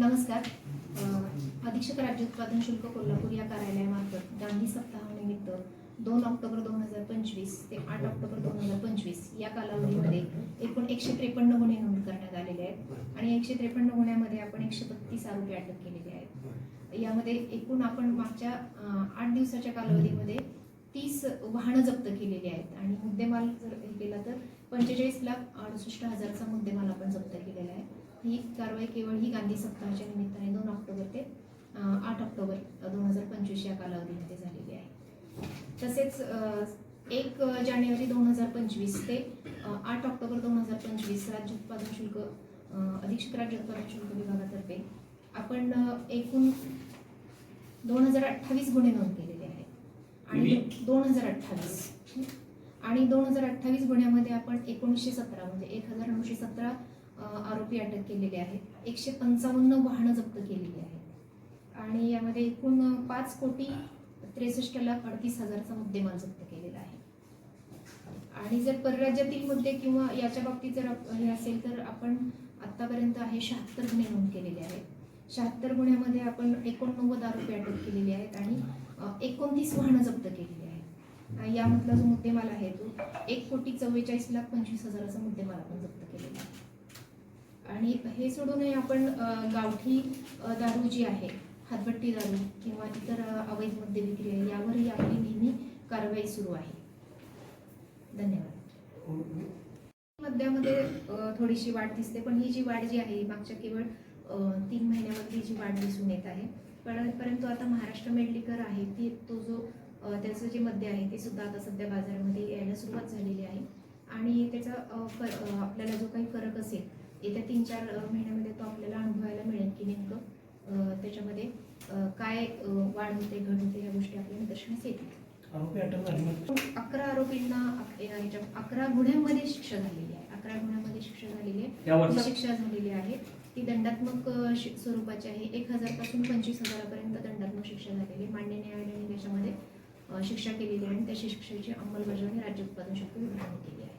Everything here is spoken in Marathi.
नमस्कार. अधीक्षक राज्य उत्पादन शुल्क कोल्हापूर या कार्यालयामार्फत गांधी सप्ताहानिमित्त दोन ऑक्टोबर दोन हजार पंचवीस ते आठ ऑक्टोबर दोन हजार पंचवीस या कालावधीमध्ये एकूण एकशे त्रेपन्न गुन्हे नोंद करण्यात आलेले आहेत आणि एकशे त्रेपन्न गुन्ह्यामध्ये आपण एकशे बत्तीस आरोपी अटक केलेले आहेत. यामध्ये एकूण आपण मागच्या आठ दिवसाच्या कालावधीमध्ये तीस वाहनं जप्त केलेली आहेत आणि मुद्देमाल जर केला तर पंचेचाळीस लाख अडुसष्ट हजारचा मुद्देमाल आपण जप्त केलेला आहे. ही कारवाई केवळ ही गांधी सप्ताहाच्या निमित्ताने दोन ऑक्टोबर ते आठ ऑक्टोबर दोन हजार पंचवीस या कालावधीमध्ये झालेली आहे. तसेच एक जानेवारी दोन हजार पंचवीस ते आठ ऑक्टोबर दोन हजार पंचवीस राज्य उत्पादन शुल्क अधीक्षक राज्य उत्पादन शुल्क विभागातर्फे आपण एकूण दोन हजार अठ्ठावीस गुन्हे नोंद केलेले आहेत. आणि दोन हजार अठ्ठावीस. आणि दोन हजार अठ्ठावीस गुन्ह्यामध्ये आपण एकोणीसशे सतरा म्हणजे एक हजार नऊशे सतरा आरोपी अटक केलेले आहेत एकशे पंचावन्न वाहनं जप्त केलेली आहेत आणि यामध्ये एकूण पाच कोटी त्रेसष्ट लाख अडतीस हजारचा मुद्देमाल जप्त केलेला आहे. आणि जर परराज्यातील मुद्दे किंवा याच्या बाबतीत जर हे असेल तर आपण आत्तापर्यंत आहे शहात्तर गुन्हे नोंद केलेले आहेत. शहात्तर गुन्ह्यामध्ये आपण एकोणनव्वद आरोपी अटक केलेले आहेत आणि एकोणतीस वाहनं जप्त केलेली आहेत. यामधला जो मुद्देमाल आहे तो एक कोटी चव्वेचाळीस लाख पंचवीस हजाराचा मुद्देमाल आपण जप्त केलेला आहे. आणि हे सोडूनही आपण गावठी दारू जी आहे हातभट्टी दारू किंवा इतर अवैध मद्य विक्री आहे यावरही आपली नेहमी कारवाई सुरू आहे. धन्यवाद. मद्यामध्ये थोडीशी वाढ दिसते पण ही जी वाढ जी आहे ही मागच्या केवळ तीन महिन्यामध्ये जी वाढ दिसून येत आहे. पण परंतु आता महाराष्ट्र मेडलिकर आहे ती तो जो त्याचं जे मद्य आहे ते सुद्धा आता सध्या बाजारामध्ये यायला सुरुवात झालेली आहे. आणि त्याचा फर- आपल्याला जो काही फरक असेल येत्या तीन चार महिन्यामध्ये तो आपल्याला अनुभवायला मिळेल की नेमकं त्याच्यामध्ये काय वाढ होते घट होते या गोष्टी आपल्या निदर्शनास येतील. अकरा आरोपींना अकरा गुन्ह्यांमध्ये शिक्षा झालेली आहे. अकरा गुन्ह्यांमध्ये शिक्षा झालेली आहे. शिक्षा झालेली आहे. ती दंडात्मक स्वरूपाची आहे. एक हजारपासून पंचवीस हजारापर्यंत दंडात्मक शिक्षा झालेली आहे. मान्य न्यायालयाने त्याच्यामध्ये शिक्षा केलेली आहे आणि त्या शिक्षेची अंमलबजावणी राज्य उत्पादन शुल्क विभागाने केली आहे.